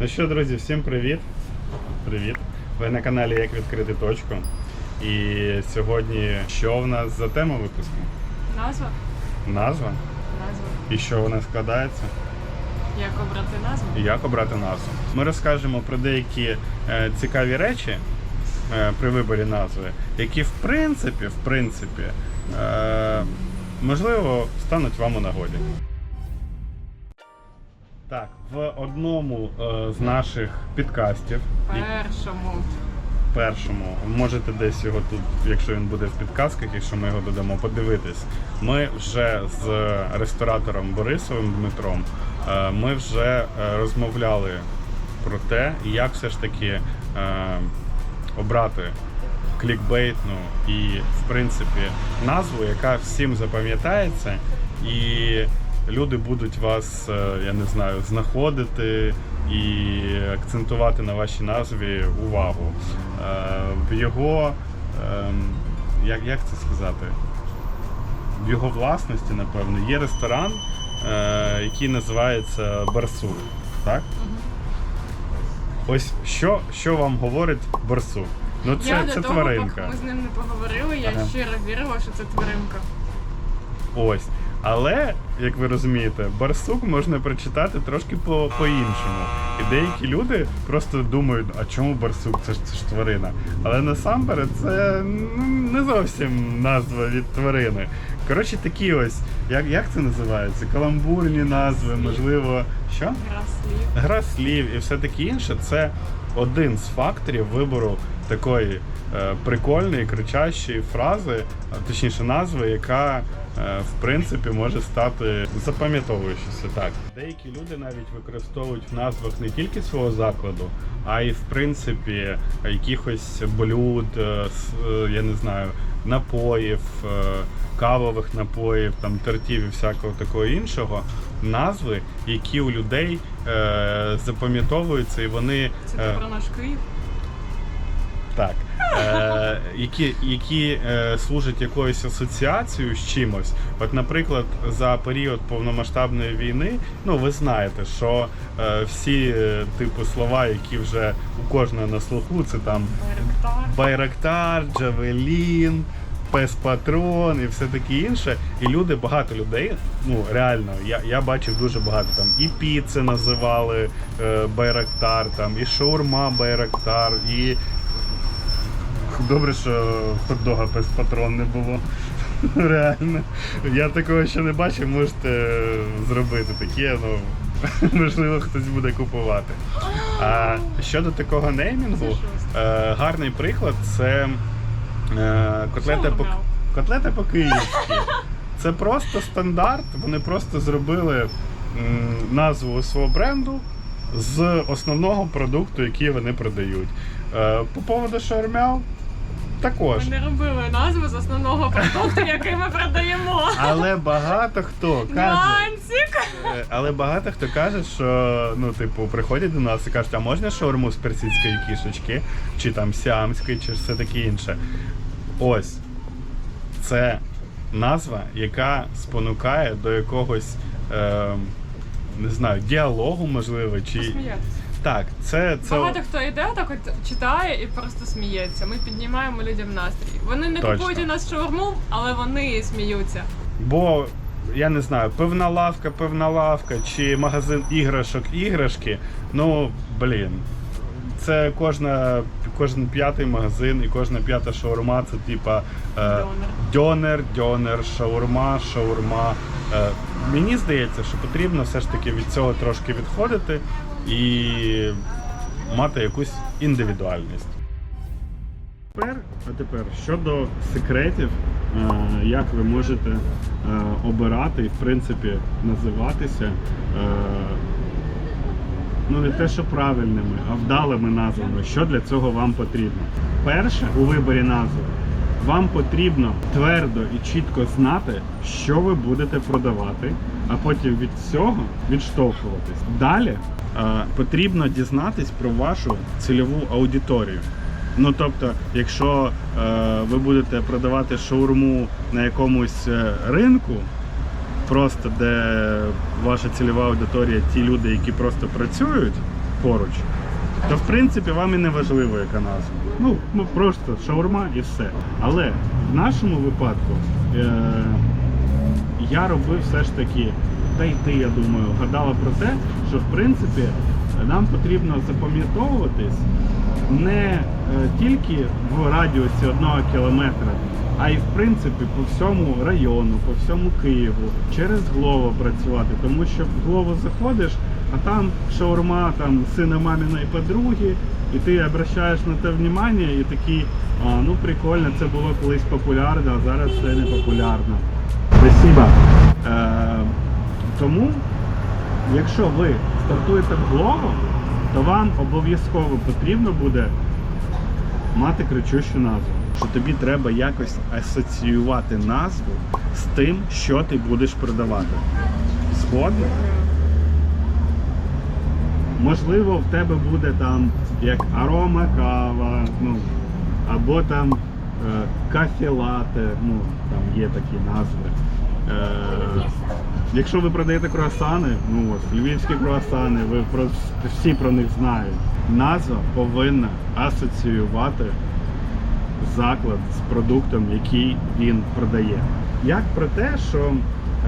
Ну що, друзі, всім привіт! Привіт! Ви на каналі Як відкрити точку. І сьогодні що в нас за тема випуску? Назва? Назва. Назва. І що вона складається? Як обрати назву? Як обрати назву. Ми розкажемо про деякі е, цікаві речі е, при виборі назви, які в принципі, в принципі, е, можливо, стануть вам у нагоді. Так, в одному е, з наших підкастів, Першому. першому. Можете десь його тут, якщо він буде в підказках, якщо ми його додамо, подивитись. Ми вже з ресторатором Борисовим Дмитром. е, Ми вже е, розмовляли про те, як все ж таки е, обрати клікбейтну і, в принципі, назву, яка всім запам'ятається, і люди будуть вас, е, я не знаю, знаходити і акцентувати на вашій назві увагу. Е, В його, ем, як, як це сказати? В його власності, напевно, є ресторан, е, який називається Барсук. Так? Ось що, що вам говорить Барсук? Ну, це, я це до того, тваринка. поки ми з ним не поговорили, я Ага. щиро вірила, що це тваринка. Ось. Але, як ви розумієте, барсук можна прочитати трошки по- по-іншому. І деякі люди просто думають, а чому барсук? Це ж це ж тварина. Але насамперед це ну, не зовсім назва від тварини. Коротше, такі ось, як, як це називається? Каламбурні назви, можливо, що? Гра слів. Гра слів і все таке інше це один з факторів вибору такої е, прикольної, кричащої фрази, а точніше назви, яка е, в принципі може стати запам'ятовуючися. Так, деякі люди навіть використовують в назвах не тільки свого закладу, а й в принципі якихось блюд, е, я не знаю, напоїв. Кавових напоїв, там тортів і всякого такого іншого, назви, які у людей е, запам'ятовуються, і вони Це е, про наш Київ. Так, е, які, які е, служать якоюсь асоціацією з чимось. От, наприклад, за період повномасштабної війни, ну ви знаєте, що е, всі е, типу слова, які вже у кожного на слуху, це там. Байрактар, Джавелін, Пес Патрон і все таке інше. І люди, багато людей, ну реально, я, я бачив дуже багато там і піци називали е, Байрактар, там, і шаурма Байрактар, і. Добре, що хот-дога Пес Патрон не було. Реально. Я такого ще не бачив, можете зробити таке, ну можливо, хтось буде купувати. А щодо такого неймінгу. Е, гарний приклад це е, котлета по котлета по-київськи. Це просто стандарт. Вони просто зробили назву свого бренду з основного продукту, який вони продають. Е, по поводу шаурмяу також. Ми не робили назву з основного продукту, який ми продаємо. Але багато хто каже. Нюансик. Е, Але багато хто каже, що ну, типу, приходять до нас і кажуть, а можна шаурму з персидської кішечки, чи там сіамської, чи все таке інше. Ось це назва, яка спонукає до якогось е, не знаю, діалогу, можливо, чи. Посміятися. Так, це, це Багато хто йде, так от читає і просто сміється. Ми піднімаємо людям настрій. Вони не Точно. купують у нас шаурму, але вони сміються. Бо я не знаю, певна лавка, певна лавка, чи магазин іграшок, іграшки. Ну, блін. Це кожна, кожен п'ятий магазин і кожна п'ята шаурма це типа е, дьонер, дьонер, шаурма, шаурма. Е, мені здається, що потрібно все ж таки від цього трошки відходити і мати якусь індивідуальність. Тепер, а тепер щодо секретів, е, як ви можете е, обирати і в принципі називатися е, ну не те, що правильними, а вдалими назвами. Що для цього вам потрібно? Перше у виборі назви вам потрібно твердо і чітко знати, що ви будете продавати, а потім від цього відштовхуватись. Далі е, потрібно дізнатись про вашу цільову аудиторію. Ну тобто, якщо е, ви будете продавати шаурму на якомусь е, ринку, просто де ваша цільова аудиторія, ті люди, які просто працюють, поруч, то в принципі вам і не важливо, яка назва. Ну, ну просто шаурма і все. Але в нашому випадку е- я робив все ж таки, та й ти, я думаю, гадала про те, що в принципі нам потрібно запам'ятовуватись не е, тільки в радіусі одного кілометра, а й в принципі по всьому району, по всьому Києву, через Глово працювати. Тому що в Глово заходиш, а там шаурма там сина маминої подруги, і ти обращаєш на те внимання і такий, а, ну прикольно, це було колись популярно, а зараз це не популярно. Спасибо. Е, тому, якщо ви стартуєте в Глово, то вам обов'язково потрібно буде мати кричущу назву. Що тобі треба якось асоціювати назву з тим, що ти будеш продавати. Згодно? Можливо, в тебе буде там як арома кава, ну, або там е, кафе лате, ну, там є такі назви. Якщо ви продаєте круасани, ну ось львівські круасани, ви про, всі про них знають. Назва повинна асоціювати заклад з продуктом, який він продає. Як про те, що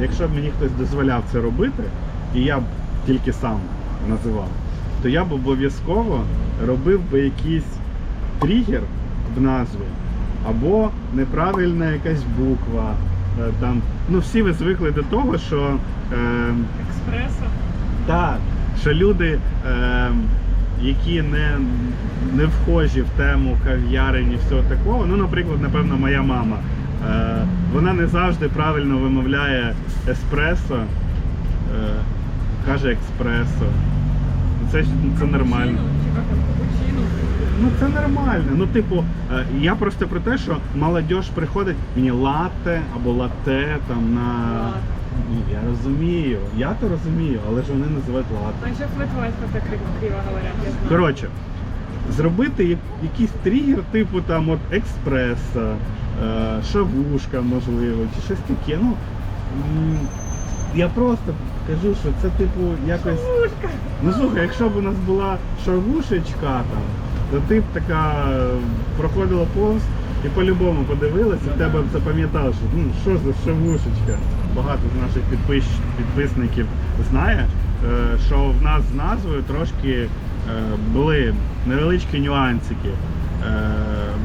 якщо б мені хтось дозволяв це робити, і я б тільки сам називав, то я б обов'язково робив би якийсь тригер в назві, або неправильна якась буква. Е, Там, ну всі ви звикли до того, що е, Експресо. так, що люди, е, які не, не вхожі в тему кав'ярень і всього такого, ну, наприклад, напевно, моя мама, е, вона не завжди правильно вимовляє еспресо, е, каже експресо. Це, це нормально. Капучино, чи як там, капучино. Ну це нормально. Ну, типу, е, я просто про те, що молодь приходить мені латте або лате там на. Ну, я розумію, я то розумію, але ж вони називають латте. А ще в так криво- криво говорять, я знаю. Коротше, зробити якийсь тригер, типу там от експреса, е, шавушка, можливо, чи щось таке. Ну, я просто кажу, що це типу якось. Шавушка. Ну слухай, якщо б у нас була шавушечка там, то ти б така проходила повз і по-любому подивилася, і тебе б запам'ятав, що ну, що за шавушечка. Багато з наших підпис... підписників знає, е, що в нас з назвою трошки е, були невеличкі нюансики. Е,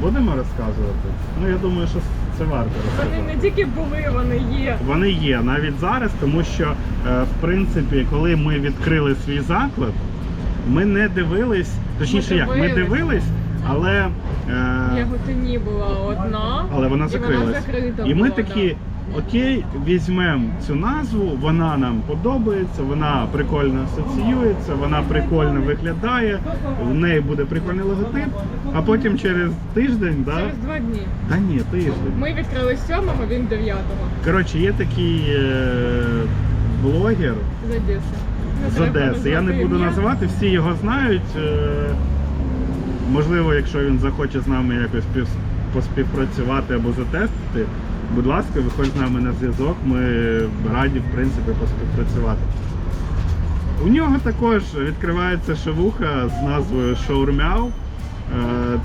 Будемо розказувати? Ну я думаю, що це варто розказати. Вони не тільки були, вони є. Вони є навіть зараз, тому що в принципі, коли ми відкрили свій заклад, ми не дивились, точніше, як ми дивились. але, Я е, готині була одна. але вона і закрилась. вона закрита І ми була, такі, окей, візьмемо цю назву, вона нам подобається, вона прикольно асоціюється, вона прикольно виглядає, в неї буде прикольний логотип, а потім через тиждень, да. да? через два дні. Та ні, тиждень. Ми відкрили сьомого, він дев'ятого. Коротше, є такий е, блогер. З Одеси. З Одеси. Я не буду називати, всі його знають. Е, Можливо, якщо він захоче з нами якось поспівпрацювати або затестити, будь ласка, виходь з нами на зв'язок. Ми раді, в принципі, поспівпрацювати. У нього також відкривається шавуха з назвою Шаурмяу, е,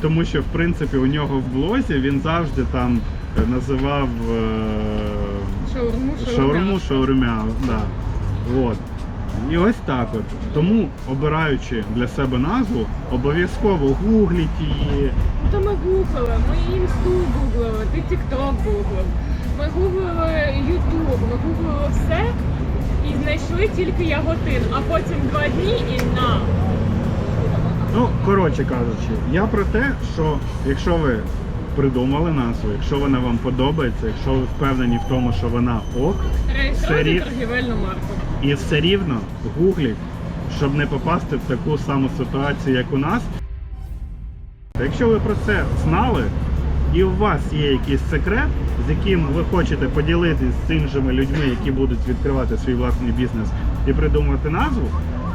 тому що в принципі у нього в блозі він завжди там називав е, Шаурму, Шаурму, шаурмя, да. От. І ось так от. Тому, обираючи для себе назву, обов'язково гугліть її. То ми гуглили, ми інсту гуглили, ти тікток гуглив. Ми гуглили Ютуб, ми гуглили все і знайшли тільки яготин, а потім два дні і на. Ну, коротше кажучи, я про те, що якщо ви придумали назву, якщо вона вам подобається, якщо ви впевнені в тому, що вона ок, Реєструйте торгівельну марку. І все рівно гугліть, щоб не попасти в таку саму ситуацію, як у нас. Якщо ви про це знали, і у вас є якийсь секрет, з яким ви хочете поділитися з іншими людьми, які будуть відкривати свій власний бізнес і придумувати назву,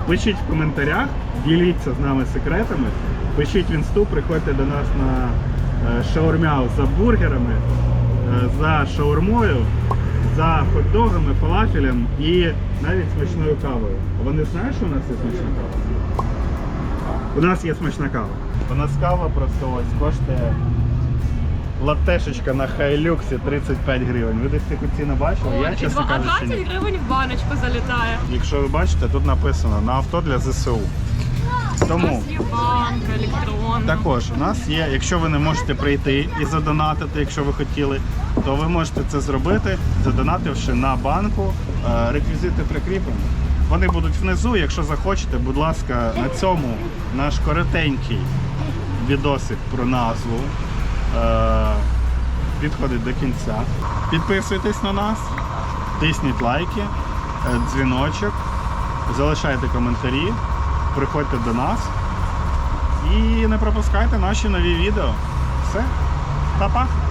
пишіть в коментарях, діліться з нами секретами, пишіть в інсту, приходьте до нас на е, шаурмяу за бургерами, е, за шаурмою, за хот-догами, фалафелем і навіть смачною кавою. Вони знають, що у нас є смачна кава? У нас є смачна кава. У нас кава просто ось коштує латешечка на хайлюксі 35 гривень. Ви десь таку ціну бачили? Я, чесно а кажучи, 20 ні. гривень в баночку залітає. Якщо ви бачите, тут написано на авто для ЗСУ. У Тому нас є банка електронна. також у нас є, якщо ви не можете прийти і задонатити, якщо ви хотіли, то ви можете це зробити, задонативши на банку. Е, Реквізити прикріплені. Вони будуть внизу. Якщо захочете, будь ласка, на цьому наш коротенький відосик про назву е, підходить до кінця. Підписуйтесь на нас, тисніть лайки, е, дзвіночок, залишайте коментарі, приходьте до нас і не пропускайте наші нові відео. Все, па-па!